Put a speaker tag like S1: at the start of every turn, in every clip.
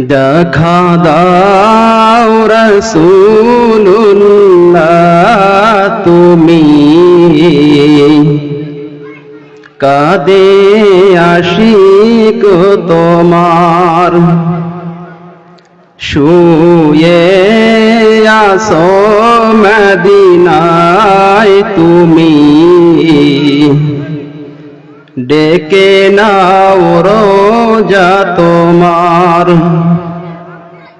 S1: দেখা দাও রসুল্লাহ তুমি। কাদে আশিক তোমার। শুয়ে আসো মদিনায় তুমি। ডেকে নাও রোজা তোমার।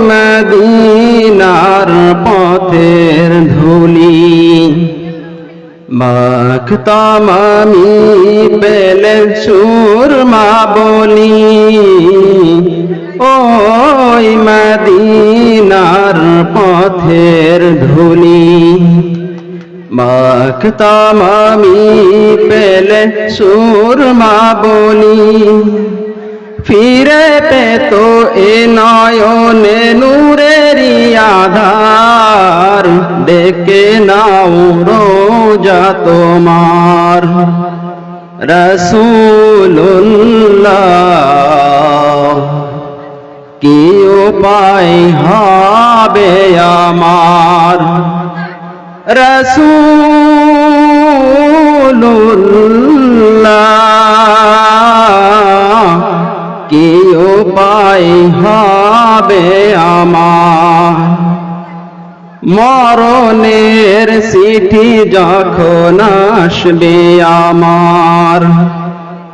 S1: মদিনার পথের ধুলি। মাখতাম আমি পেলে সুরমা বলি। ওই মদিনার পথের ধুলি। মাখতাম আমি পেলে সুরমা বলি। ফিরে পেত এ নয়নে নূরেরই আধার। ডেকে নাও রোজা তোমার। রসুল্লাহ কি উপায় হবে আমার? রসুল্লাহ কি উপায় হবে আমার। মরণের চিঠি যখন আসবে আমার,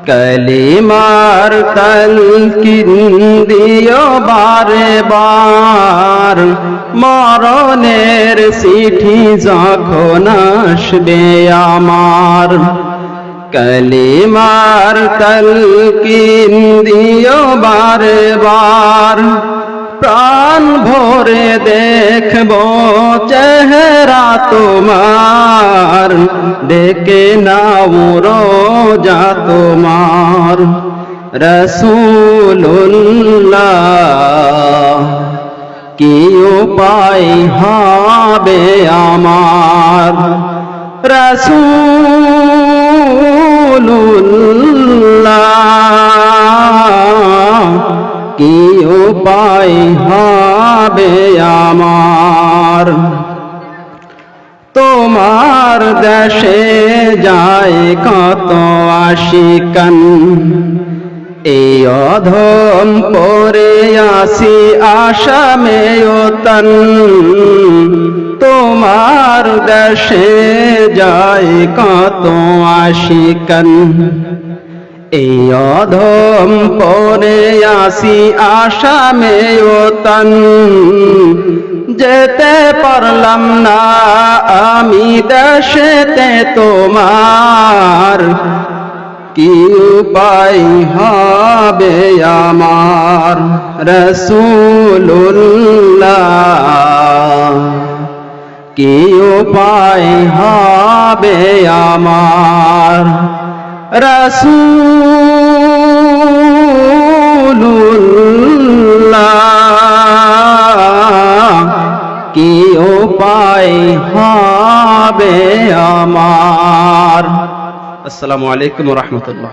S1: কলিমার তলকিন দিও বারে বার। মরণের চিঠি যখন আসবে আমার কলিমার তলকিন দিও বারে বার প্রাণ ভরে দেখব চেহারা তোমার। ডেকে নাও রোজা তোমার। রসুল্লাহ কি উপায় হবে আমার? কি উপায় হবে আমার? তোমার দেশে যায় কত আশিকান? এই অধম পরে আসি আসামে তন। তোমার দেশে যায় কত আশিকান। এই অধম পরে আসি আসামে তন যেতে পারলাম না আমি দেশেতে তোমার। কি উপায় হবে আমার? রসুল্লাহ কি উপায় হবে আমার রসুল্লাহ কি উপায় হবে আমার। আসসালামু আলাইকুম রহমতুল্লাহ।